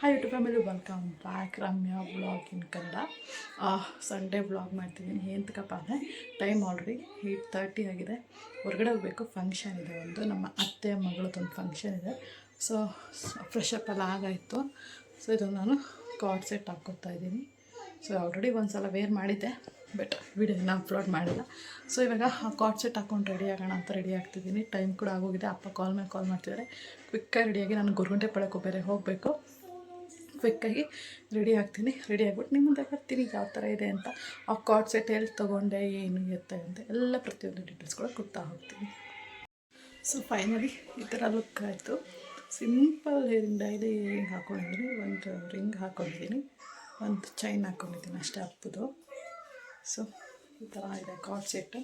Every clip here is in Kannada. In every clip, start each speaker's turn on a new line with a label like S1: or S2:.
S1: Hi YouTube family welcome back Ramya blog in Kannada Sunday blog ಮಾಡ್ತಿದ್ದೀನಿ. ಎಂತಕ್ಕಪ್ಪ ಅಂದರೆ ಟೈಮ್ ಆಲ್ರೆಡಿ ಏಯ್ಟ್ ತರ್ಟಿ ಆಗಿದೆ. ಹೊರಗಡೆ ಹೋಗಬೇಕು. ಫಂಕ್ಷನ್ ಇದೆ ಒಂದು. ನಮ್ಮ ಅತ್ತೆ ಮಗಳದೊಂದು ಫಂಕ್ಷನ್ ಇದೆ. ಸೊ ಫ್ರೆಶ್ ಅಪ್ ಎಲ್ಲ ಆಗಾಯಿತು. ಸೊ ಇದು ನಾನು ಕಾರ್ಡ್ ಸೆಟ್ ಹಾಕ್ಕೊತಾ ಇದ್ದೀನಿ. ಸೊ ಆಲ್ರೆಡಿ ಒಂದು ಸಲ ವೇರ್ ಮಾಡಿದ್ದೆ ಬಟ್ ವಿಡಿಯೋನ ಅಪ್ಲೋಡ್ ಮಾಡಿಲ್ಲ. ಸೊ ಇವಾಗ ಕಾರ್ಡ್ ಸೆಟ್ ಹಾಕ್ಕೊಂಡು ರೆಡಿ ಆಗೋಣ ಅಂತ ರೆಡಿ ಆಗ್ತಿದ್ದೀನಿ. ಟೈಮ್ ಕೂಡ ಆಗೋಗಿದೆ. ಅಪ್ಪ ಕಾಲ್ ಮೇಲೆ ಕಾಲ್ ಮಾಡ್ತಿದ್ದಾರೆ. ಕ್ವಿಕ್ಕಾಗಿ ರೆಡಿಯಾಗಿ ನಾನು ಗುರುಗುಂಟೆ ಪಳಕ್ಕೂ ಬೇರೆ ಹೋಗಬೇಕು. ಕ್ವಿಕ್ಕಾಗಿ ರೆಡಿ ಆಗ್ತೀನಿ ರೆಡಿ ಆಗ್ಬಿಟ್ಟು ನಿಮ್ಮ ಮುಂದೆ ಬರ್ತೀನಿ, ಯಾವ ಥರ ಇದೆ ಅಂತ. ಆ ಕಾರ್ಡ್ ಸೆಟ್ ಎಲ್ಲಿ ತೊಗೊಂಡೆ, ಏನು ಎತ್ತ ಅಂತ ಎಲ್ಲ ಪ್ರತಿಯೊಂದು ಡೀಟೇಲ್ಸ್ ಕೂಡ ಕೊಡ್ತಾ ಹೋಗ್ತೀನಿ. ಸೊ ಫೈನಲಿ ಈ ಥರ ಲುಕ್ ಆಯಿತು. ಸಿಂಪಲ್ ಹೇರಿಂಗ್ ಡೈಲಿ ರಿಂಗ್ ಹಾಕ್ಕೊಂಡಿದ್ದೀನಿ ಒಂದು ರಿಂಗ್ ಹಾಕ್ಕೊಂಡಿದ್ದೀನಿ ಒಂದು ಚೈನ್ ಹಾಕ್ಕೊಂಡಿದ್ದೀನಿ ಅಷ್ಟೇ ಹಪ್ಪದು ಸೊ ಈ ಥರ ಇದೆ ಕಾರ್ಡ್ ಸೆಟ್ಟು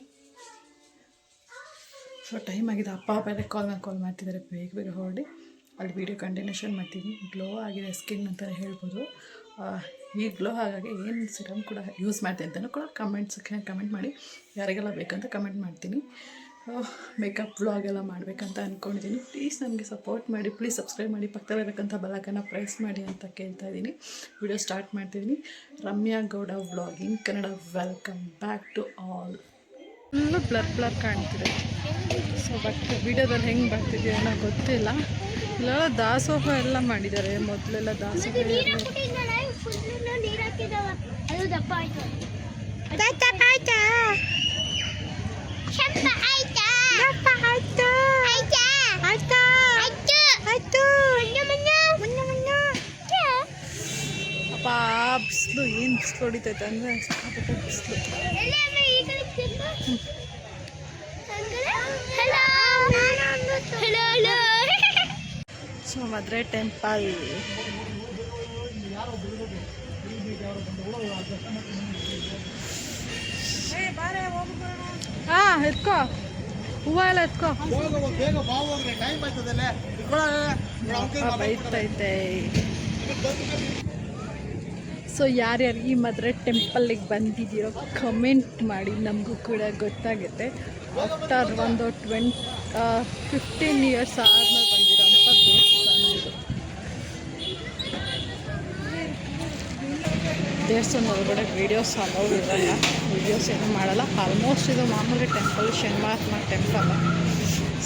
S1: ಸೊ ಟೈಮ್ ಆಗಿದೆ. ಅಪ್ಪ ಬೇರೆ ಕಾಲ್ ಮೇಲೆ ಕಾಲ್ ಮಾಡ್ತಿದ್ದಾರೆ, ಬೇಗ ಬೇಗ ಹೊರಡಿ. ಅಲ್ಲಿ ವೀಡಿಯೋ ಕಂಟಿನ್ಯೂಷನ್ ಮಾಡ್ತೀನಿ. ಗ್ಲೋ ಆಗಿದೆ ಸ್ಕಿನ್ ಅಂತ ಹೇಳ್ಬೋದು. ಈ ಗ್ಲೋ ಹಾಗಾಗಿ ಏನು ಸಿರಮ್ ಕೂಡ ಯೂಸ್ ಮಾಡ್ತೀನಿ ಅಂತಲೂ ಕೂಡ ಕಮೆಂಟ್ ಸೆಕ್ಷನ್ ಕಮೆಂಟ್ ಮಾಡಿ. ಯಾರಿಗೆಲ್ಲ ಬೇಕಂತ ಕಮೆಂಟ್ ಮಾಡ್ತೀನಿ. ಮೇಕಪ್ ವ್ಲಾಗ್ ಎಲ್ಲ ಮಾಡಬೇಕಂತ ಅಂದ್ಕೊಂಡಿದ್ದೀನಿ ಪ್ಲೀಸ್ ನನಗೆ ಸಪೋರ್ಟ್ ಮಾಡಿ ಪ್ಲೀಸ್ ಸಬ್ಸ್ಕ್ರೈಬ್ ಮಾಡಿ ಪಕ್ಕದಲ್ಲಿರಕ್ಕಂಥ ಬಲಕನ್ನು ಪ್ರೆಸ್ ಮಾಡಿ ಅಂತ ಕೇಳ್ತಾ ಇದ್ದೀನಿ. ವಿಡಿಯೋ ಸ್ಟಾರ್ಟ್ ಮಾಡ್ತಿದ್ದೀನಿ. Ramya Gowda vlogging Kannada. Welcome back to all full blur blur ಕಾಣ್ತಿದೆ. ಸೊ ಬಟ್ ವಿಡಿಯೋದಲ್ಲಿ ಹೆಂಗೆ ಬರ್ತಿದೆಯೋ ಅನ್ನೋ ಗೊತ್ತಿಲ್ಲ. ಇಲ್ಲ ದಾಸೋಹ ಎಲ್ಲ ಮಾಡಿದ್ದಾರೆ ಮೊದಲೆಲ್ಲ ದಾಸೋಹ ಅಪ್ಪ ಬಿಸಿಲು ಏನು ಬಿಸಿಲು ಹೊಡಿತೈತೆ ಅಂದರೆ ಸಿಕ್ಕಾಪಟ್ಟೆ ಬಿಸಿಲು.
S2: ಹಲೋ ಹಲೋ
S1: ಸೊ ಮದ್ರೆ ಟೆಂಪಲ್ ಹಾಂ ಎತ್ಕೋ. ಹೂವ ಎಲ್ಲ ಎತ್ಕೋ. ಬೈತೈತೆ ಸೊ ಯಾರ್ಯಾರು ಈ ಮದುವೆ ಟೆಂಪಲ್ಲಿಗೆ ಬಂದಿದ್ದೀರೋ ಕಮೆಂಟ್ ಮಾಡಿ. ನಮಗೂ ಕೂಡ ಗೊತ್ತಾಗುತ್ತೆ. ಆಫ್ಟರ್ ಒಂದು ಟ್ವೆಂಟ್ ಫಿಫ್ಟೀನ್ ಇಯರ್ಸ್ ಆದ್ಮೇಲೆ ಬಂದಿರೋಂಥ ದೇವಸ್ಥಾನ ಇದು ದೇವಸ್ಥಾನದ ಒಳಗಡೆ ವೀಡಿಯೋಸ್ ಅಲೋ ಇರಲ್ಲ ವೀಡಿಯೋಸ್ ಏನು ಮಾಡಲ್ಲ. ಆಲ್ಮೋಸ್ಟ್ ಇದು ಮಾಮೂಲಿ ಟೆಂಪಲ್ ಶನಿಮಹಾತ್ಮ ಟೆಂಪಲ್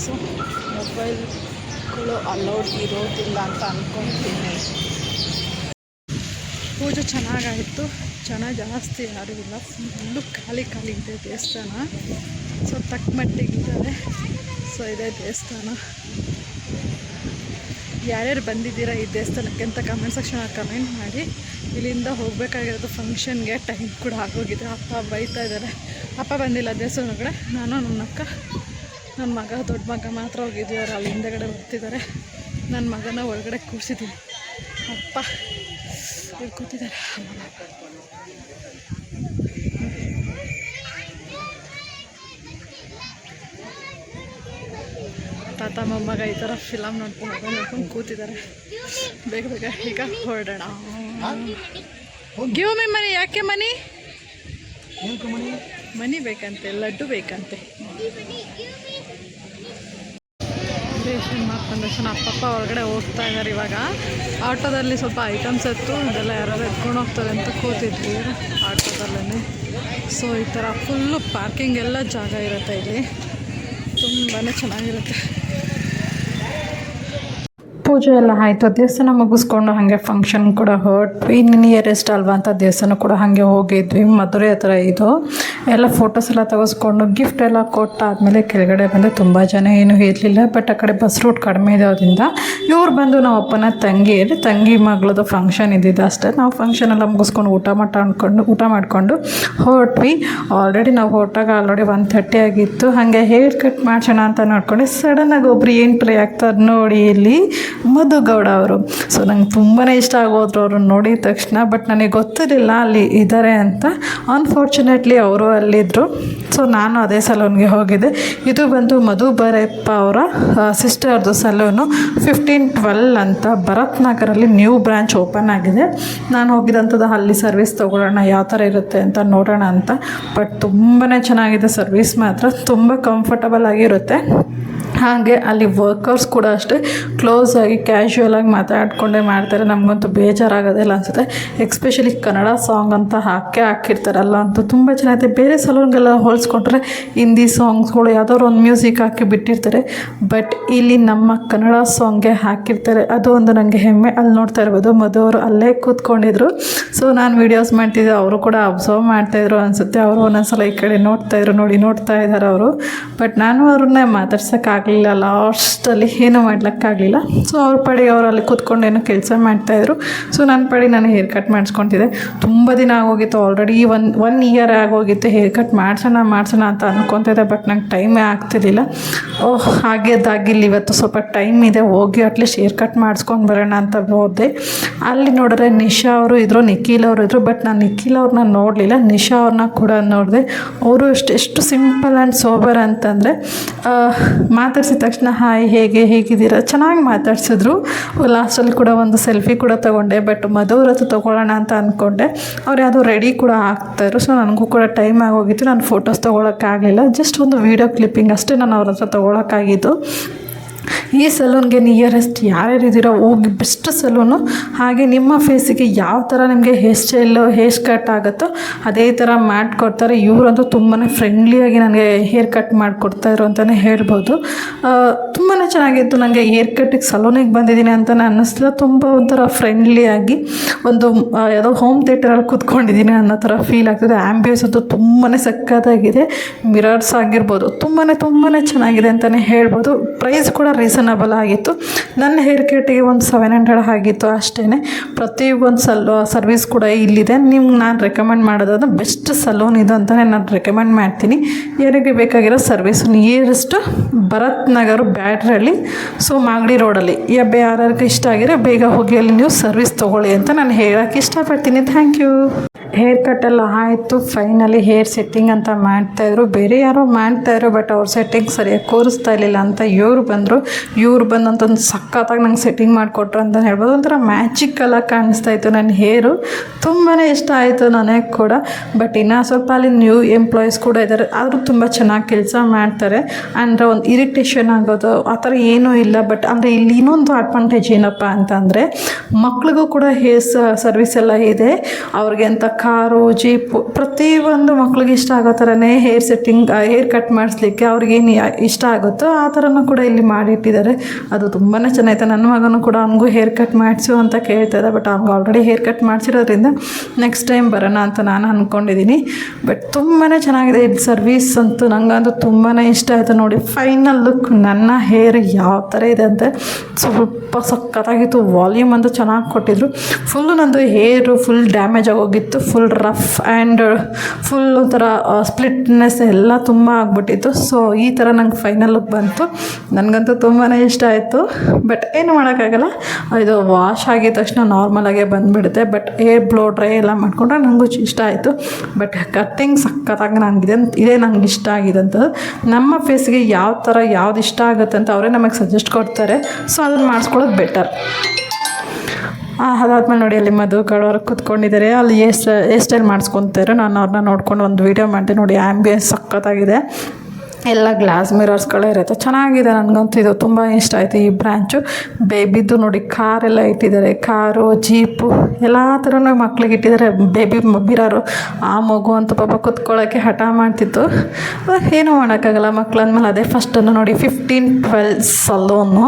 S1: ಸೊ ಮೊಬೈಲ್ಗಳು ಅಲೌಡ್ ಇರೋದಿಲ್ಲ ಅಂತ ಅಂದ್ಕೊತೀನಿ ಪೂಜೆ ಚೆನ್ನಾಗಾಯಿತು. ಜನ ಜಾಸ್ತಿ ಯಾರೂ ಇಲ್ಲ. ಫುಲ್ಲು ಖಾಲಿ ಖಾಲಿ ಇದೆ ದೇವಸ್ಥಾನ. ಸೊ ತಕ್ಕ ಮಟ್ಟಿಗಿದ್ದಾರೆ ಸೊ ಇದೆ ದೇವಸ್ಥಾನ. ಯಾರ್ಯಾರು ಬಂದಿದ್ದೀರಾ ಈ ದೇವಸ್ಥಾನಕ್ಕೆ ಅಂತ ಕಮೆಂಟ್ ಸೆಕ್ಷನಲ್ಲಿ ಕಮೆಂಟ್ ಮಾಡಿ. ಇಲ್ಲಿಂದ ಹೋಗಬೇಕಾಗಿರೋದು ಫಂಕ್ಷನ್ಗೆ ಟೈಮ್ ಕೂಡ ಆಗೋಗಿದೆ. ಅಪ್ಪ ಬೈತಾ ಇದ್ದಾರೆ. ಅಪ್ಪ ಬಂದಿಲ್ಲ ದೇವಸ್ಥಾನ ಕೂಡ. ನಾನು, ನನ್ನ ಅಕ್ಕ ನನ್ನ ಮಗ, ದೊಡ್ಡ ಮಗ ಮಾತ್ರ ಹೋಗಿದ್ದೀವಿ ಅವ್ರು ಅಲ್ಲಿ ಹಿಂದೆಗಡೆ ಬರ್ತಿದ್ದಾರೆ ನನ್ನ ಮಗನ ಒಳಗಡೆ ಕೂರಿಸಿದ್ದೀನಿ. ಅಪ್ಪ, ಇಲ್ಲಿ ಕೂತಿದ್ದಾರೆ. ತಾತ, ಮೊಮ್ಮಗ ಈ ಥರ ಫಿಲಮ್ ನೋಡ್ಕೊಂಡು ನೋಡ್ಕೊಂಡು ಕೂತಿದ್ದಾರೆ. ಬೇಗ ಬೇಗ ಈಗ ಹೊರಡೋಣ. ಗಿವ್ ಮಿ ಮನಿ ಯಾಕೆ ಮನಿ ಮನಿ ಬೇಕಂತೆ, ಲಡ್ಡು ಬೇಕಂತೆ. ರೇಷನ್ ಮಾಡ್ಕೊಂಡು ಅಪ್ಪಪ್ಪ ಹೊರಗಡೆ ಹೋಗ್ತಾ ಇದ್ದಾರೆ ಇವಾಗ. ಆಟೋದಲ್ಲಿ ಸ್ವಲ್ಪ ಐಟಮ್ಸ್ ಎತ್ತು ಇದೆಲ್ಲ ಯಾರಾದ್ರೂ ಎತ್ಕೊಂಡು ಹೋಗ್ತಾರೆ ಅಂತ ಕೂತಿದ್ವಿ. ಆಟೋದಲ್ಲೇ ಸೊ ಈ ಥರ ಫುಲ್ಲು ಪಾರ್ಕಿಂಗ್ ಎಲ್ಲ ಜಾಗ ಇರುತ್ತೆ ಇಲ್ಲಿ. ತುಂಬಾ ಚೆನ್ನಾಗಿರುತ್ತೆ. ಪೂಜೆ ಎಲ್ಲ ಆಯಿತು, ದೇವಸ್ಥಾನ ಮುಗಿಸ್ಕೊಂಡು ಹಾಗೆ ಫಂಕ್ಷನ್ ಕೂಡ ಹೊರಟ್ವಿ ನಿಯರೆಸ್ಟ್ ಅಲ್ವಾ ಅಂತ ದೇವಸ್ಥಾನ ಕೂಡ ಹಾಗೆ ಹೋಗಿದ್ವಿ, ಮಧುರೆ ಹತ್ರ ಇದು. ಎಲ್ಲ ಫೋಟೋಸ್ ಎಲ್ಲ ತಗಸ್ಕೊಂಡು ಗಿಫ್ಟ್ ಎಲ್ಲ ಕೊಟ್ಟಾದ್ಮೇಲೆ ಕೆಳಗಡೆ ಬಂದು ತುಂಬ ಜನ ಏನೂ ಇರಲಿಲ್ಲ ಬಟ್ ಆ ಕಡೆ ಬಸ್ ರೂಟ್ ಕಡಿಮೆ ಇರೋದ್ರಿಂದ ಇವ್ರು ಬಂದು ನಾವು ಅಪ್ಪನ ತಂಗಿ ತಂಗಿ ಮಗಳದು ಫಂಕ್ಷನ್ ಇದ್ದಿದ್ದು ಅಷ್ಟೇ. ನಾವು ಫಂಕ್ಷನ್ ಎಲ್ಲ ಮುಗಿಸ್ಕೊಂಡು ಊಟ ಮಟ ಅಂದ್ಕೊಂಡು ಊಟ ಮಾಡಿಕೊಂಡು ಹೊರಟ್ವಿ. ಆಲ್ರೆಡಿ ನಾವು ಹೊರಟಾಗ ಆಲ್ರೆಡಿ ಒನ್ ಥರ್ಟಿ ಆಗಿತ್ತು. ಹಾಗೆ ಹೇರ್ ಕಟ್ ಮಾಡ್ಸೋಣ ಅಂತ ನೋಡ್ಕೊಂಡು ಸಡನ್ನಾಗಿ ಒಬ್ರು ಪ್ರೇ ಆಗ್ತಾರೆ ನೋಡಿ ಇಲ್ಲಿ. ಮಧು ಗೌಡ ಅವರು. ಸೊ ನಂಗೆ ತುಂಬಾ ಇಷ್ಟ ಆಗೋದ್ರು ಅವ್ರನ್ನ ನೋಡಿದ ತಕ್ಷಣ ಬಟ್ ನನಗೆ ಗೊತ್ತಿರಲಿಲ್ಲ ಅಲ್ಲಿ ಇದ್ದಾರೆ ಅಂತ. ಅನ್ಫಾರ್ಚುನೇಟ್ಲಿ ಅವರು ಅಲ್ಲಿದ್ದರು ಸೊ ನಾನು ಅದೇ ಸಲೂನ್ಗೆ ಹೋಗಿದ್ದೆ. ಇದು ಬಂದು ಮಧು ಬರೆಪ್ಪ ಅವರ ಸಿಸ್ಟರ್ದು ಸಲೂನು. ಫಿಫ್ಟೀನ್ ಟ್ವೆಲ್ ಅಂತ ಭರತ್ ನಗರಲ್ಲಿ ನ್ಯೂ ಬ್ರ್ಯಾಂಚ್ ಓಪನ್ ಆಗಿದೆ. ನಾನು ಹೋಗಿದಂಥದ್ದು ಅಲ್ಲಿ ಸರ್ವಿಸ್ ತೊಗೊಳ್ಳೋಣ, ಯಾವ ಥರ ಇರುತ್ತೆ ಅಂತ ನೋಡೋಣ ಅಂತ. ಬಟ್ ತುಂಬಾ ಚೆನ್ನಾಗಿದೆ ಸರ್ವಿಸ್ ಮಾತ್ರ. ತುಂಬ ಕಂಫರ್ಟಬಲ್ ಆಗಿರುತ್ತೆ. ಹಾಗೆ ಅಲ್ಲಿ ವರ್ಕರ್ಸ್ ಕೂಡ ಅಷ್ಟೇ ಕ್ಲೋಸ್ ಆಗಿ ಕ್ಯಾಶುವಲ್ ಆಗಿ ಮಾತಾಡ್ಕೊಂಡೇ ಮಾಡ್ತಾರೆ. ನಮಗಂತೂ ಬೇಜಾರಾಗೋದಿಲ್ಲ ಅನಿಸುತ್ತೆ. ಎಕ್ಸ್ಪೆಷಲಿ ಕನ್ನಡ ಸಾಂಗ್ ಅಂತ ಹಾಕೇ ಹಾಕಿರ್ತಾರಲ್ಲ ಅಂತೂ ತುಂಬ ಚೆನ್ನಾಗಿದೆ ಬೇರೆ ಸಲೂನ್ಗೆಲ್ಲ ಹೋಲಿಸ್ಕೊಂಡ್ರೆ ಹಿಂದಿ ಸಾಂಗ್ಸ್ಗಳು ಯಾವ್ದಾದ್ರು ಒಂದು ಮ್ಯೂಸಿಕ್ ಹಾಕಿ ಬಿಟ್ಟಿರ್ತಾರೆ. ಬಟ್ ಇಲ್ಲಿ ನಮ್ಮ ಕನ್ನಡ ಸಾಂಗ್ಗೆ ಹಾಕಿರ್ತಾರೆ. ಅದು ಒಂದು ನನಗೆ ಹೆಮ್ಮೆ. ಅಲ್ಲಿ ನೋಡ್ತಾ ಇರ್ಬೋದು ಮದುವರು ಅಲ್ಲೇ ಕೂತ್ಕೊಂಡಿದ್ರು. ಸೊ ನಾನು ವೀಡಿಯೋಸ್ ಮಾಡ್ತಿದ್ದೆ. ಅವರು ಕೂಡ ಅಬ್ಸರ್ವ್ ಮಾಡ್ತಾಯಿದ್ರು ಅನಿಸುತ್ತೆ. ಅವರು ಒಂದೊಂದ್ಸಲ ಈ ಕಡೆ ನೋಡ್ತಾ ಇದ್ರು, ನೋಡಿ ನೋಡ್ತಾ ಇದ್ದಾರೆ ಅವರು. ಬಟ್ ನಾನು ಅವ್ರನ್ನೇ ಮಾತಾಡ್ಸೋಕ್ಕಾಗಲಿಲ್ಲ ಲಾಸ್ಟಲ್ಲಿ ಏನೂ ಮಾಡ್ಲಿಕ್ಕಾಗಲಿಲ್ಲ ಸೊ ಅವ್ರ ಪಡಿ ಅವರು ಅಲ್ಲಿ ಕೂತ್ಕೊಂಡು ಏನೋ ಕೆಲಸ ಮಾಡ್ತಾಯಿದ್ರು ಸೊ ನನ್ನ ಪಡಿ ನಾನು ಹೇರ್ ಕಟ್ ಮಾಡಿಸ್ಕೊತಿದ್ದೆ. ತುಂಬ ದಿನ ಆಗೋಗಿತ್ತು ಆಲ್ರೆಡಿ ಒನ್ ಒನ್ ಇಯರ್ ಆಗೋಗಿತ್ತು ಹೇರ್ ಕಟ್ ಮಾಡ್ಸೋಣ ಮಾಡ್ಸೋಣ ಅಂತ ಅನ್ಕೊತಿದ್ದೆ ಬಟ್ ನಂಗೆ ಟೈಮೇ ಆಗ್ತಿರ್ಲಿಲ್ಲ. ಓಹ್ ಹಾಗೆದಾಗಿಲ್ಲ ಇವತ್ತು ಸ್ವಲ್ಪ ಟೈಮ್ ಇದೆ, ಹೋಗಿ ಅಟ್ಲೀಸ್ಟ್ ಹೇರ್ ಕಟ್ ಮಾಡಿಸ್ಕೊಂಡು ಬರೋಣ ಅಂತ ಹೋದೆ. ಅಲ್ಲಿ ನೋಡಿದ್ರೆ ನಿಶಾ ಅವರು ಇದ್ರು, ನಿಖಿಲ್ ಅವರು ಇದ್ರು ಬಟ್ ನಾನು ನಿಖಿಲ್ ಅವ್ರನ್ನ ನೋಡಲಿಲ್ಲ, ನಿಶಾ ಅವ್ರನ್ನ ಕೂಡ ನೋಡಿದೆ. ಅವರು ಎಷ್ಟು ಎಷ್ಟು ಸಿಂಪಲ್ ಆ್ಯಂಡ್ ಸೋಬರ್ ಅಂತಂದರೆ ಮಾತಾಡ್ಸಿದ ತಕ್ಷಣ, ಹಾಯ್, ಹೇಗೆ, ಹೇಗಿದ್ದೀರಾ? ಚೆನ್ನಾಗಿ ಮಾತಾಡ್ಸಿದ್ರು. ಲಾಸ್ಟಲ್ಲಿ ಕೂಡ ಒಂದು ಸೆಲ್ಫಿ ಕೂಡ ತೊಗೊಂಡೆ ಬಟ್ ಮದುವ್ರ ಹತ್ರ ತೊಗೊಳ್ಳೋಣ ಅಂತ ಅಂದ್ಕೊಂಡೆ ಅವ್ರು ಯಾವುದೋ ರೆಡಿ ಕೂಡ ಆಗ್ತಾಯಿದ್ರು ಸೊ ನನಗೂ ಕೂಡ ಟೈಮ್ ಆಗೋಗಿತ್ತು. ನಾನು ಫೋಟೋಸ್ ತೊಗೊಳಕ್ಕಾಗಲಿಲ್ಲ ಜಸ್ಟ್ ಒಂದು ವೀಡಿಯೋ ಕ್ಲಿಪ್ಪಿಂಗ್ ಅಷ್ಟೇ ನಾನು ಅವ್ರ ಹತ್ರ ತೊಗೊಳಕ್ಕಾಗಿದ್ದು. ಈ ಸಲೂನ್ಗೆ ನಿಯರೆಸ್ಟ್ ಯಾರ್ಯಾರು ಇದ್ದೀರೋ ಹೋಗಿ ಬೆಸ್ಟ್ ಸಲೂನು. ಹಾಗೆ ನಿಮ್ಮ ಫೇಸಿಗೆ ಯಾವ ಥರ ನಿಮಗೆ ಹೇರ್ ಸ್ಟೈಲು ಹೇರ್ ಕಟ್ ಆಗುತ್ತೋ ಅದೇ ಥರ ಮಾಡಿಕೊಡ್ತಾರೆ ಇವರಂತೂ ತುಂಬಾ ಫ್ರೆಂಡ್ಲಿಯಾಗಿ ನನಗೆ ಹೇರ್ ಕಟ್ ಮಾಡಿಕೊಡ್ತಾಯಿದ್ರು ಅಂತಲೇ ಹೇಳ್ಬೋದು. ತುಂಬಾ ಚೆನ್ನಾಗಿತ್ತು ನನಗೆ ಹೇರ್ ಕಟ್ಟಿಗೆ ಸಲೂನಿಗೆ ಬಂದಿದ್ದೀನಿ ಅಂತಲೇ ಅನ್ನಿಸ್ಲಿಲ್ಲ ತುಂಬ ಒಂಥರ ಫ್ರೆಂಡ್ಲಿಯಾಗಿ ಒಂದು ಯಾವುದೋ ಹೋಮ್ ಥಿಯೇಟರಲ್ಲಿ ಕೂತ್ಕೊಂಡಿದ್ದೀನಿ ಅನ್ನೋ ಥರ ಫೀಲ್ ಆಗ್ತದೆ. ಆ್ಯಂಬಿಯನ್ಸ್ ಅಂತೂ ತುಂಬಾ ಸಕ್ಕತ್ತಾಗಿದೆ ಮಿರರ್ಸ್ ಆಗಿರ್ಬೋದು. ತುಂಬಾ ತುಂಬಾ ಚೆನ್ನಾಗಿದೆ ಅಂತಲೇ ಹೇಳ್ಬೋದು. ಪ್ರೈಸ್ ರೀಸನಬಲ್ ಆಗಿತ್ತು. ನನ್ನ ಹೇರ್ ಕಟ್ಟಿಗೆ ಒಂದು ಸೆವೆನ್ ಹಂಡ್ರೆಡ್ ಆಗಿತ್ತು ಅಷ್ಟೇ ಪ್ರತಿಯೊಂದು ಸಲ್ ಸರ್ವಿಸ್ ಕೂಡ ಇಲ್ಲಿದೆ. ನಿಮ್ಗೆ ನಾನು ರೆಕಮೆಂಡ್ ಮಾಡೋದಾದ್ರೆ ಬೆಸ್ಟ್ ಸಲೂನ್ ಇದು ಅಂತಲೇ ನಾನು ರೆಕಮೆಂಡ್ ಮಾಡ್ತೀನಿ. ಯಾರಿಗೆ ಬೇಕಾಗಿರೋ ಸರ್ವಿಸ್ ನಿಯರೆಸ್ಟ್ ಭರತ್ ನಗರ್ ಬ್ಯಾಟ್ರಲ್ಲಿ ಸೊ ಮಾಗಡಿ ರೋಡಲ್ಲಿ ಯಾ ಯಾರ್ಯಾರಿಗೆ ಇಷ್ಟ ಆಗಿರೋ ಬೇಗ ಹೋಗಿ ಅಲ್ಲಿ ನೀವು ಸರ್ವಿಸ್ ತೊಗೊಳ್ಳಿ ಅಂತ ನಾನು ಹೇಳೋಕ್ಕೆ ಇಷ್ಟಪಡ್ತೀನಿ. ಥ್ಯಾಂಕ್ ಯು ಹೇರ್ ಕಟ್ ಎಲ್ಲ ಆಯಿತು. ಫೈನಲಿ ಹೇರ್ ಸೆಟ್ಟಿಂಗ್ ಅಂತ ಮಾಡ್ತಾಯಿದ್ರು ಬೇರೆ ಯಾರೋ ಮಾಡ್ತಾಯಿದ್ರು ಬಟ್ ಅವ್ರ ಸೆಟ್ಟಿಂಗ್ ಸರಿಯಾಗಿ ಕೂರಿಸ್ತಾ ಇರಲಿಲ್ಲ ಅಂತ ಇವ್ರು ಬಂದರು. ಇವ್ರು ಬಂದಂತ ಒಂದು ಸಖತ್ತಾಗಿ ನಂಗೆ ಸೆಟ್ಟಿಂಗ್ ಮಾಡಿಕೊಟ್ರು ಅಂತ ಹೇಳ್ಬೋದು. ಒಂಥರ ಮ್ಯಾಜಿಕಲ್ಲ ಕಾಣಿಸ್ತಾ ಇತ್ತು ನನ್ನ ಹೇರು ತುಂಬಾ ಇಷ್ಟ ಆಯಿತು ನನಗೆ ಕೂಡ. ಬಟ್ ಇನ್ನೂ ಸ್ವಲ್ಪ ಅಲ್ಲಿ ನ್ಯೂ ಎಂಪ್ಲಾಯೀಸ್ ಕೂಡ ಇದ್ದಾರೆ. ಆದರೂ ತುಂಬ ಚೆನ್ನಾಗಿ ಕೆಲಸ ಮಾಡ್ತಾರೆ. ಅಂದರೆ ಒಂದು ಇರಿಟೇಷನ್ ಆಗೋದು, ಆ ಥರ ಏನೂ ಇಲ್ಲ. ಬಟ್ ಅಂದರೆ ಇಲ್ಲಿ ಇನ್ನೊಂದು ಅಡ್ವಾಂಟೇಜ್ ಏನಪ್ಪ ಅಂತಂದರೆ, ಮಕ್ಳಿಗೂ ಕೂಡ ಹೇರ್ ಸರ್ವಿಸ್ ಎಲ್ಲ ಇದೆ. ಅವ್ರಿಗೆ ಅಂತ ಕಾರು ಜೀಪು ಪ್ರತಿಯೊಂದು ಮಕ್ಳಿಗೆ ಇಷ್ಟ ಆಗೋ ಥರನೇ ಹೇರ್ ಸೆಟ್ಟಿಂಗ್ ಹೇರ್ ಕಟ್ ಮಾಡಿಸ್ಲಿಕ್ಕೆ ಅವ್ರಿಗೇನು ಇಷ್ಟ ಆಗುತ್ತೋ ಆ ಥರನೂ ಕೂಡ ಇಲ್ಲಿ ಮಾಡಿಟ್ಟಿದ್ದಾರೆ. ಅದು ತುಂಬಾ ಚೆನ್ನಾಗಿದೆ ನನ್ನ ಮಗನೂ ಕೂಡ ಅವನಿಗೂ ಹೇರ್ ಕಟ್ ಮಾಡಿಸು ಅಂತ ಕೇಳ್ತಾಯಿದ್ದೆ ಬಟ್ ಅವ್ನಿಗೆ ಆಲ್ರೆಡಿ ಹೇರ್ ಕಟ್ ಮಾಡಿಸಿರೋದ್ರಿಂದ ನೆಕ್ಸ್ಟ್ ಟೈಮ್ ಬರೋಣ ಅಂತ ನಾನು ಅಂದ್ಕೊಂಡಿದ್ದೀನಿ ಬಟ್ ತುಂಬಾ ಚೆನ್ನಾಗಿದೆ ಇದು ಸರ್ವಿಸ್ ಅಂತೂ. ನನಗಂತೂ ತುಂಬಾ ಇಷ್ಟ ಆಯಿತು ನೋಡಿ. ಫೈನಲ್ ಲುಕ್ ನನ್ನ ಹೇರ್ ಯಾವ ಥರ ಇದೆ ಅಂತ ಸ್ವಲ್ಪ ಸಖತ್ತಾಗಿತ್ತು. ವಾಲ್ಯೂಮ್ ಅಂತೂ ಚೆನ್ನಾಗಿ ಕೊಟ್ಟಿದ್ರು. ಫುಲ್ಲು ನಂದು ಹೇರು ಫುಲ್ ಡ್ಯಾಮೇಜ್ ಆಗೋಗಿತ್ತು ಫುಲ್ ರಫ್ ಆ್ಯಂಡ್ ಫುಲ್ ಒಂಥರ ಸ್ಪ್ಲಿಟ್ನೆಸ್ ಎಲ್ಲ ತುಂಬ ಆಗ್ಬಿಟ್ಟಿತ್ತು. ಸೊ ಈ ಥರ ನಂಗೆ ಲುಕ್ ಬಂತು. ನನಗಂತೂ ತುಂಬಾ ಇಷ್ಟ ಆಯಿತು. ಬಟ್ ಏನು ಮಾಡೋಕ್ಕಾಗಲ್ಲ. ಇದು ವಾಶ್ ಆಗಿದ ತಕ್ಷಣ ನಾರ್ಮಲಾಗೇ ಬಂದುಬಿಡುತ್ತೆ. ಬಟ್ ಏರ್ ಬ್ಲೋ ಡ್ರೈ ಎಲ್ಲ ಮಾಡಿಕೊಂಡ್ರೆ ನನಗೂ ಇಷ್ಟ ಆಯಿತು. ಬಟ್ ಕಟ್ಟಿಂಗ್ ಸಖತ್ತಾಗಿ ನನಗಿದೆ ಇದೇ ನಂಗೆ ಇಷ್ಟ ಆಗಿದೆ ಅಂತ. ನಮ್ಮ ಫೇಸ್ಗೆ ಯಾವ ಥರ ಯಾವ್ದು ಇಷ್ಟ ಆಗುತ್ತೆ ಅಂತ ಅವರೇ ನಮಗೆ ಸಜೆಸ್ಟ್ ಕೊಡ್ತಾರೆ. ಸೊ ಅದನ್ನು ಮಾಡಿಸ್ಕೊಳ್ಳೋದು ಬೆಟರ್ ಅದಾದ್ಮೇಲೆ ನೋಡಿ ಅಲ್ಲಿ ಕಡೋರು ಕೂತ್ಕೊಂಡಿದ್ದಾರೆ. ಅಲ್ಲಿ ಏರ್ ಸ್ಟೈಲ್ ಮಾಡಿಸ್ಕೊತಾರೆ ನಾನು ಅವ್ರನ್ನ ನೋಡ್ಕೊಂಡು ಒಂದು ವೀಡಿಯೋ ಮಾಡಿದೆ ನೋಡಿ ಆ್ಯಂಬಿಯನ್ಸ್ ಸಖತ್ತಾಗಿದೆ. ಎಲ್ಲ ಗ್ಲಾಸ್ ಮಿರರ್ಸ್ಗಳೇ ಇರುತ್ತೆ. ಚೆನ್ನಾಗಿದೆ ನನಗಂತೂ ಇದು ತುಂಬ ಇಷ್ಟ ಆಯಿತು ಈ ಬ್ರ್ಯಾಂಚು ಬೇಬಿದು ನೋಡಿ ಕಾರೆಲ್ಲ ಇಟ್ಟಿದ್ದಾರೆ. ಕಾರು ಜೀಪು ಎಲ್ಲ ಥರನೂ ಮಕ್ಳಿಗೆ ಇಟ್ಟಿದ್ದಾರೆ. ಬೇಬಿ ಮಿರರು ಆ ಮಗು ಅಂತ ಪಾಪ ಕುತ್ಕೊಳ್ಳೋಕ್ಕೆ ಹಠ ಮಾಡ್ತಿತ್ತು. ಏನು ಮಾಡೋಕ್ಕಾಗಲ್ಲ. ಮಕ್ಳು ಅಂದಮೇಲೆ ಅದೇ ಫಸ್ಟನ್ನು ನೋಡಿ ಫಿಫ್ಟೀನ್ ಟ್ವೆಲ್ ಸಲೂನು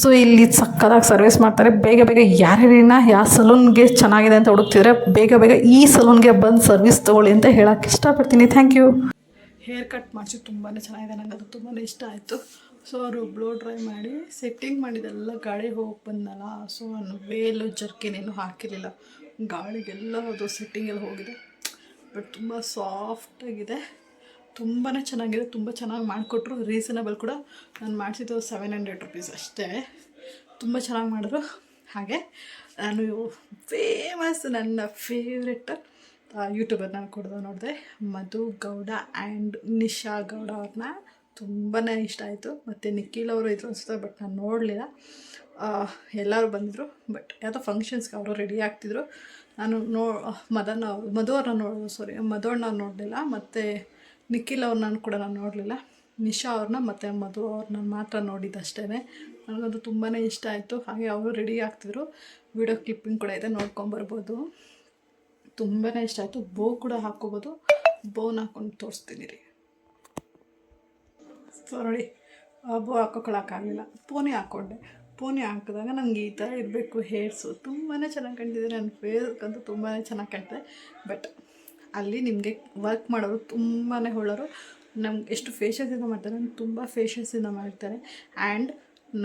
S1: ಸೊ ಇಲ್ಲಿ ಸಕ್ಕದಾಗಿ ಸರ್ವಿಸ್ ಮಾಡ್ತಾರೆ. ಬೇಗ ಬೇಗ ಯಾರ್ಯಾರಿನ ಯಾವ ಸಲೂನ್ಗೆ ಚೆನ್ನಾಗಿದೆ ಅಂತ ಹುಡುಕ್ತಿದ್ರೆ ಬೇಗ ಬೇಗ ಈ ಸಲೂನ್ಗೆ ಬಂದು ಸರ್ವಿಸ್ ತೊಗೊಳ್ಳಿ ಅಂತ ಹೇಳೋಕ್ಕೆ ಇಷ್ಟಪಡ್ತೀನಿ. ಥ್ಯಾಂಕ್ ಯು ಹೇರ್ ಕಟ್ ಮಾಡಿಸಿ ತುಂಬಾ ಚೆನ್ನಾಗಿದೆ. ನನಗೆ ಅದು ತುಂಬಾ ಇಷ್ಟ ಆಯಿತು. ಸೊ ಅವರು ಬ್ಲೋ ಡ್ರೈ ಮಾಡಿ ಸೆಟ್ಟಿಂಗ್ ಮಾಡಿದೆಲ್ಲ ಗಾಳಿ ಹೋಗಿ ಬಂದಲ್ಲ ಸೊ ನಾನು ವೇಲು ಜರ್ಕಿನೇನು ಹಾಕಿರಲಿಲ್ಲ. ಗಾಳಿಗೆಲ್ಲ ಅದು ಸೆಟ್ಟಿಂಗ್ ಎಲ್ಲ ಹೋಗಿದೆ. ಬಟ್ ತುಂಬ ಸಾಫ್ಟಾಗಿದೆ ತುಂಬಾ ಚೆನ್ನಾಗಿದೆ. ತುಂಬ ಚೆನ್ನಾಗಿ ಮಾಡಿಕೊಟ್ರು. ರೀಸನಬಲ್ ಕೂಡ. ನಾನು ಮಾಡಿಸಿದ್ದು ಸೆವೆನ್ ಹಂಡ್ರೆಡ್ ರುಪೀಸ್ ಅಷ್ಟೇ. ತುಂಬ ಚೆನ್ನಾಗಿ ಮಾಡಿದ್ರು. ಹಾಗೆ, ನಾನು ಫೇಮಸ್ ನನ್ನ ಫೇವ್ರೆಟ್ ಯೂಟ್ಯೂಬರ್ ನಾನು ಕೂಡ ನೋಡಿದೆ. ಮಧು ಗೌಡ ಆ್ಯಂಡ್ ನಿಶಾ ಗೌಡ ಅವ್ರನ್ನ ತುಂಬಾ ಇಷ್ಟ ಆಯಿತು. ಮತ್ತು ನಿಖಿಲ್ ಅವರು ಇದ್ರು ಅನಿಸುತ್ತೆ ಬಟ್ ನಾನು ನೋಡಲಿಲ್ಲ. ಎಲ್ಲರೂ ಬಂದಿದ್ರು ಬಟ್ ಯಾವುದೋ ಫಂಕ್ಷನ್ಸ್ಗೆ ಅವರು ರೆಡಿ ಆಗ್ತಿದ್ರು. ನಾನು ನೋ ಮದನ ಮಧು ಅವ್ರನ್ನ ನೋಡೋದು ಸಾರಿ ಮಧು ಅವ್ರನ್ನ ನೋಡಲಿಲ್ಲ, ಮತ್ತು ನಿಖಿಲ್ ಅವ್ರನ್ನ ಕೂಡ ನಾನು ನೋಡಲಿಲ್ಲ. ನಿಶಾ ಅವ್ರನ್ನ ಮತ್ತು ಮಧು ಅವ್ರನ್ನ ಮಾತ್ರ ನೋಡಿದ್ದಷ್ಟೇ ನನಗದು ತುಂಬಾ ಇಷ್ಟ ಆಯಿತು. ಹಾಗೆ ಅವರು ರೆಡಿ ಆಗ್ತಿದ್ರು. ವಿಡಿಯೋ ಕ್ಲಿಪ್ಪಿಂಗ್ ಕೂಡ ಇದೆ ನೋಡ್ಕೊಂಬರ್ಬೋದು ತುಂಬಾ ಇಷ್ಟ ಆಯಿತು. ಬೋ ಕೂಡ ಹಾಕ್ಕೋಬೋದು ಬೋನ್ ಹಾಕ್ಕೊಂಡು ತೋರಿಸ್ತೀನಿ ರೀ. ಸಾರಿ ಬೋ ಹಾಕೋಕೊಳಕ್ಕಾಗಲಿಲ್ಲ ಪೋನಿ ಹಾಕ್ಕೊಂಡೆ ಪೋನಿ ಹಾಕಿದಾಗ ನನಗೆ ಈ ಥರ ಇರಬೇಕು ಹೇರ್ಸು. ತುಂಬಾ ಚೆನ್ನಾಗಿ ಕಾಣ್ತಿದೆ. ನನ್ನ ಫೇಸ್ಗಂತೂ ತುಂಬಾ ಚೆನ್ನಾಗಿ ಕಾಣ್ತದೆ. ಬಟ್ ಅಲ್ಲಿ ನಿಮಗೆ ವರ್ಕ್ ಮಾಡೋರು ತುಂಬಾ ಒಳ್ಳೋರು. ನಮ್ಗೆ ಎಷ್ಟು ಫೇಶಿಯಲ್ಸಿಂದ ಮಾಡ್ತಾರೆ ನಾನು ತುಂಬ ಫೇಶಿಯಲ್ಸಿಂದ ಮಾಡ್ತಾರೆ ಆ್ಯಂಡ್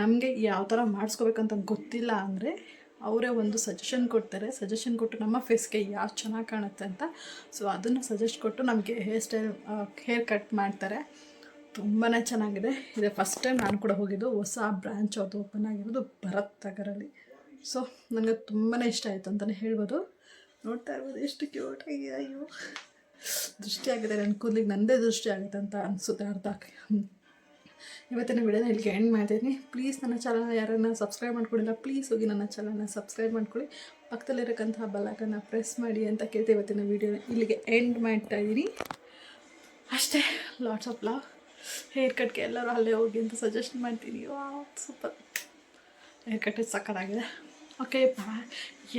S1: ನಮಗೆ ಯಾವ ಥರ ಮಾಡಿಸ್ಕೋಬೇಕಂತ ಗೊತ್ತಿಲ್ಲ ಅಂದರೆ ಅವರೇ ಒಂದು ಸಜೆಷನ್ ಕೊಡ್ತಾರೆ. ಸಜೆಷನ್ ಕೊಟ್ಟು ನಮ್ಮ ಫೇಸ್ಗೆ ಯಾವ್ದು ಚೆನ್ನಾಗಿ ಕಾಣುತ್ತೆ ಅಂತ. ಸೊ ಅದನ್ನು ಸಜೆಸ್ಟ್ ಕೊಟ್ಟು ನಮಗೆ ಹೇರ್ ಸ್ಟೈಲ್ ಹೇರ್ ಕಟ್ ಮಾಡ್ತಾರೆ. ತುಂಬಾ ಚೆನ್ನಾಗಿದೆ. ಇದೆ ಫಸ್ಟ್ ಟೈಮ್ ನಾನು ಕೂಡ ಹೋಗಿದ್ದು. ಹೊಸ ಬ್ರ್ಯಾಂಚ್ ಅದು ಓಪನ್ ಆಗಿರೋದು ಭರತ್ ನಗರಲ್ಲಿ ಸೊ ನನಗೆ ತುಂಬಾ ಇಷ್ಟ ಆಯಿತು ಅಂತಲೇ ಹೇಳ್ಬೋದು. ನೋಡ್ತಾ ಇರ್ಬೋದು ಎಷ್ಟು ಕ್ಯೂಟ್ ಆಗಿದೆ, ಅಯ್ಯೋ. ದೃಷ್ಟಿ ಆಗಿದೆ. ನನ್ನ ಕೂದಲಿಗೆ ನನ್ನದೇ ದೃಷ್ಟಿ ಆಗುತ್ತೆ ಅಂತ ಅನಿಸುತ್ತೆ ಅರ್ಧ. ಇವತ್ತಿನ ವಿಡಿಯೋನ ಇಲ್ಲಿಗೆ ಎಂಡ್ ಮಾಡ್ತೀನಿ. ಪ್ಲೀಸ್ ನನ್ನ ಚಾನಲ್ನ ಯಾರನ್ನ ಸಬ್ಸ್ಕ್ರೈಬ್ ಮಾಡ್ಕೊಂಡಿಲ್ಲ ಪ್ಲೀಸ್ ಹೋಗಿ ನನ್ನ ಚಾನಲ್ನ ಸಬ್ಸ್ಕ್ರೈಬ್ ಮಾಡ್ಕೊಳ್ಳಿ. ಪಕ್ಕದಲ್ಲಿರಕ್ಕಂತಹ ಬಲ್ಲಕನ್ನು ಪ್ರೆಸ್ ಮಾಡಿ ಅಂತ ಕೇಳ್ತಾ ಇವತ್ತಿನ ವಿಡಿಯೋನ ಇಲ್ಲಿಗೆ ಎಂಡ್ ಮಾಡ್ತಾ ಇದ್ದೀನಿ ಅಷ್ಟೇ ಲಾಟ್ಸ್ ಆಫ್ ಲವ್ ಹೇರ್ ಕಟ್ಗೆ ಎಲ್ಲರೂ ಅಲ್ಲೇ ಹೋಗಿ ಅಂತ ಸಜೆಸ್ಟ್ ಮಾಡ್ತೀನಿ. ಸೂಪರ್ ಹೇರ್ ಕಟ್ ಸಕ್ಕತ್ತಾಗಿದೆ ಓಕೆ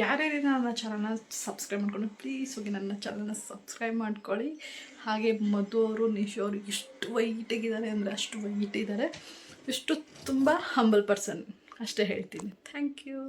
S1: ಯಾರ್ಯಾರು ನನ್ನ ಚಾನಲ್ನ ಸಬ್ಸ್ಕ್ರೈಬ್ ಮಾಡ್ಕೊಂಡು ಪ್ಲೀಸ್ ಹೋಗಿ ನನ್ನ ಚಾನಲ್ನ ಸಬ್ಸ್ಕ್ರೈಬ್ ಮಾಡ್ಕೊಳ್ಳಿ. ಹಾಗೆ ಮಧು ಅವರು, ನಿಶು ಅವರು ಎಷ್ಟು ವೈಟಾಗಿದ್ದಾರೆ ಅಂದರೆ ಅಷ್ಟು ವೈಟ್ ಇದ್ದಾರೆ. ಇಷ್ಟು ತುಂಬ ಹಂಬಲ್ ಪರ್ಸನ್ ಅಷ್ಟೇ ಹೇಳ್ತೀನಿ. Thank you